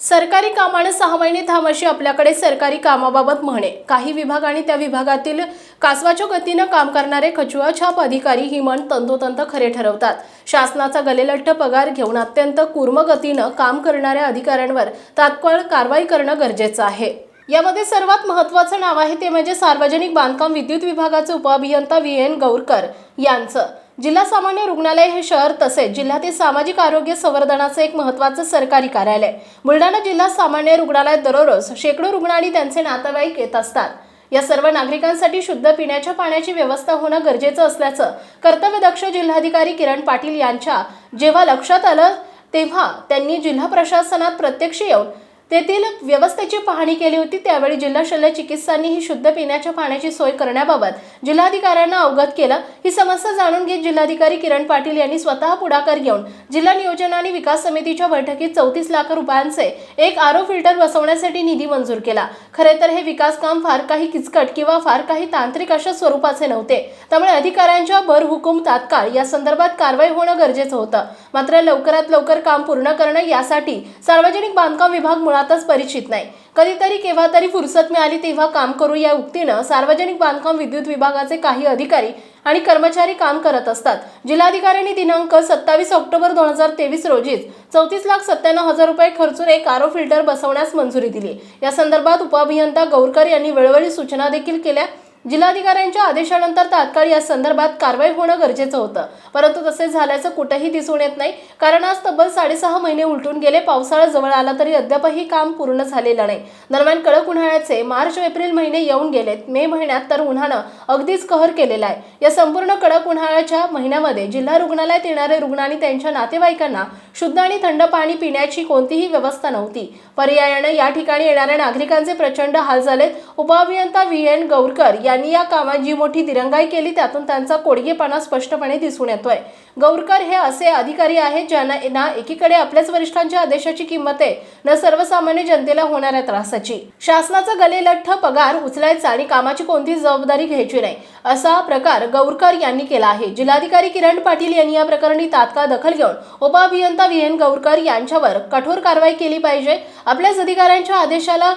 सरकारी कामाने सहा महिने थांब अशी आपल्याकडे सरकारी कामाबाबत म्हणे. काही विभाग आणि त्या विभागातील कासवाच्या गतीनं काम करणारे खचुआ छाप अधिकारी ही म्हण तंतोतंत खरे ठरवतात. शासनाचा गलेलठ्ठ पगार घेऊन अत्यंत कूर्म गतीनं काम करणाऱ्या अधिकाऱ्यांवर तात्काळ कारवाई करणं गरजेचं आहे. यामध्ये सर्वात महत्त्वाचं नाव आहे ते म्हणजे सार्वजनिक बांधकाम विद्युत विभागाचे उपअभियंता व्ही एन गौरकर यांचं. जिल्हा सामान्य रुग्णालय हे शहर तसेच जिल्ह्यातील सामाजिक आरोग्य संवर्धनाचं एक महत्त्वाचं सरकारी कार्यालय. बुलढाणा जिल्हा सामान्य रुग्णालयात दररोज शेकडो रुग्ण आणि त्यांचे नातेवाईक येत असतात. या सर्व नागरिकांसाठी शुद्ध पिण्याच्या पाण्याची व्यवस्था होणं गरजेचं असल्याचं कर्तव्यदक्ष जिल्हाधिकारी किरण पाटील यांच्या जेव्हा लक्षात आलं तेव्हा त्यांनी जिल्हा प्रशासनात प्रत्यक्ष येऊन तेथील व्यवस्थेची पाहणी केली होती. त्यावेळी जिल्हा शल्य चिकित्सांनी ही शुद्ध पिण्याच्या पाण्याची सोय करण्याबाबत जिल्हाधिकाऱ्यांना अवगत केलं. ही समस्या जाणून घेत जिल्हाधिकारी किरण पाटील यांनी स्वतः पुढाकार घेऊन जिल्हा नियोजन आणि विकास समितीच्या बैठकीत चौतीस लाख रुपयांचे एक आरो फिल्टर बसवण्यासाठी निधी मंजूर केला. खरे तर हे विकास काम फार काही किचकट किंवा फार काही तांत्रिक अशा स्वरूपाचे नव्हते. त्यामुळे अधिकाऱ्यांच्या भरहुकूम तात्काळ या संदर्भात कारवाई होणं गरजेचं होतं. मात्र लवकरात लवकर काम पूर्ण करणं यासाठी सार्वजनिक बांधकाम विभाग मुळातच परिचित नाही. कधीतरी केव्हा तरी फुरसत मिळाली तेव्हा काम करू या उक्तीनं सार्वजनिक बांधकाम विद्युत विभागाचे काही अधिकारी आणि कर्मचारी काम करत असतात. जिल्हाधिकाऱ्यांनी दिनांक सत्तावीस ऑक्टोबर दोन हजार तेवीस रोजीच चौतीस लाख सत्त्याण्णव हजार रुपये खर्चून एक आरो फिल्टर बसवण्यास मंजुरी दिली. या संदर्भात उपअभियंता गौरकर यांनी वेळोवेळी सूचना देखील केल्या. जिल्हाधिकाऱ्यांच्या आदेशानंतर तात्काळ या संदर्भात कारवाई होणं गरजेचं होतं. परंतु तसे झाल्याचं कुठेही दिसून येत नाही. कारण आज तब्बल साडेसहा महिने उलटून गेले. पावसाळा जवळ आला तरी अद्यापही काम पूर्ण झालेलं नाही. दरम्यान कडक उन्हाळ्याचे मार्च एप्रिल महिने येऊन गेलेत. मे महिन्यात तर उन्हानं अगदीच कहर केलेला आहे. या संपूर्ण कडक उन्हाळ्याच्या महिन्यामध्ये जिल्हा रुग्णालयात येणारे रुग्ण आणि त्यांच्या नातेवाईकांना शुद्ध आणि थंड पाणी पिण्याची कोणतीही व्यवस्था नव्हती. पर्यायानं या ठिकाणी येणाऱ्या नागरिकांचे प्रचंड हाल झालेत. उपअभियंता व्ही एन गौरकर या यांनी या कामात जी मोठी दिरंगाई केली त्यातून त्यांचा कोडगेपणा स्पष्टपणे दिसून येतोय. गौरकर हे असे अधिकारी आहेत ज्यांना ना एकीकडे आपल्याच वरिष्ठांच्या आदेशाची किंमत आहे न सर्वसामान्य जनतेला होणाऱ्या त्रासाची. शासनाचा गलेलठ्ठ पगार उचलायचा आणि कामाची कोणतीच जबाबदारी घ्यायची नाही असा प्रकार गौरकर यांनी केला आहे. जिल्हाधिकारी किरण पाटील यांनी या प्रकरणी तात्काळ दखल घेऊन उपअभियंता व्ही. एन. गौरकर यांच्यावर कठोर कारवाई केली पाहिजे. आपल्याच अधिकाऱ्यांच्या आदेशाला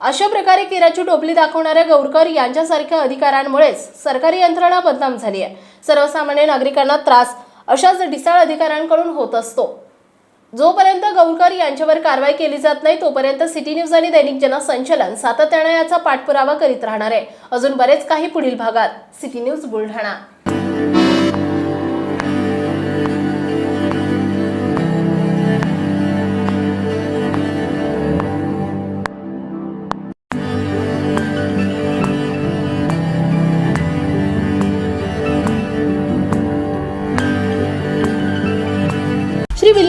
अशा प्रकारे केराची टोपली दाखवणाऱ्या गौरकर यांच्यासारख्या अधिकाऱ्यांमुळेच सरकारी यंत्रणा बदनाम झाली आहे. सर्वसामान्य नागरिकांना त्रास अशाच ढिसाळ अधिकाऱ्यांकडून होत असतो. जोपर्यंत गौरकर यांच्यावर कारवाई केली जात नाही तोपर्यंत सिटी न्यूज आणि दैनिक जनसंचलन सातत्याने याचा पाठपुरावा करीत राहणार आहे. अजून बरेच काही पुढील भागात. City news Buldhana.